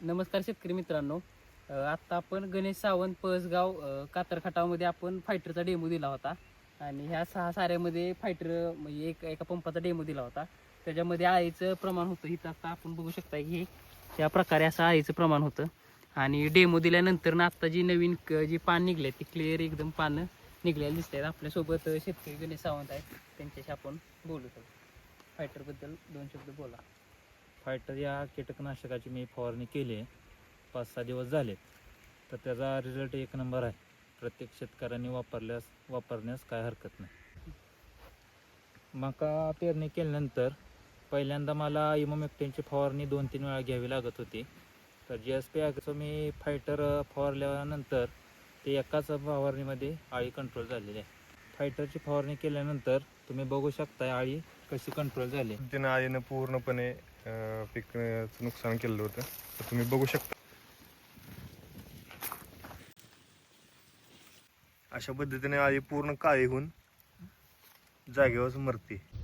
नमस्कार शेतकरी मित्रांनो. आत्ता आपण गणेश सावंत पळसगाव कातरखाटामध्ये आपण फायटरचा डेमो दिला होता. आणि ह्या सहा साऱ्यामध्ये फायटर म्हणजे एक एका पंपाचा डेमो दिला होता. त्याच्यामध्ये आळीचं प्रमाण होतं. इथं आता आपण बघू शकता की या प्रकारे असं आळीचं प्रमाण होतं. आणि डेमो दिल्यानंतर ना आत्ता जी नवीन जी पान निघले ती क्लिअर एकदम पानं निघलेली दिसत आहेत आपल्यासोबत शेतकरी गणेश सावंत आहेत. त्यांच्याशी आपण बोलू शकतो. फायटरबद्दल दोन शब्द बोला. फायटर या कीटकनाशकाची मी फवारणी केली आहे. पाच सहा दिवस झाले. तर त्याचा रिझल्ट एक नंबर आहे. प्रत्येक शेतकऱ्यांनी वापरल्यास वापरण्यास काय हरकत नाही. मका पेरणी केल्यानंतर पहिल्यांदा मला इमोमेक्टेनची फवारणी दोन तीन वेळा घ्यावी लागत होती. तर जी एस पी आगचं मी फायटर फवारल्यानंतर ते एकाच फवारणीमध्ये आळी कंट्रोल झालेली आहे. फायटरची फवारणी केल्यानंतर तुम्ही बघू शकता आळी कशी कंट्रोल झाली. पद्धतीनं आळीनं पूर्णपणे अं, पिकाचं नुकसान केलेलं होतं. तर तुम्ही बघू शकता. अशा पद्धतीने आळी पूर्ण काळी होऊन जागेवरच मरते.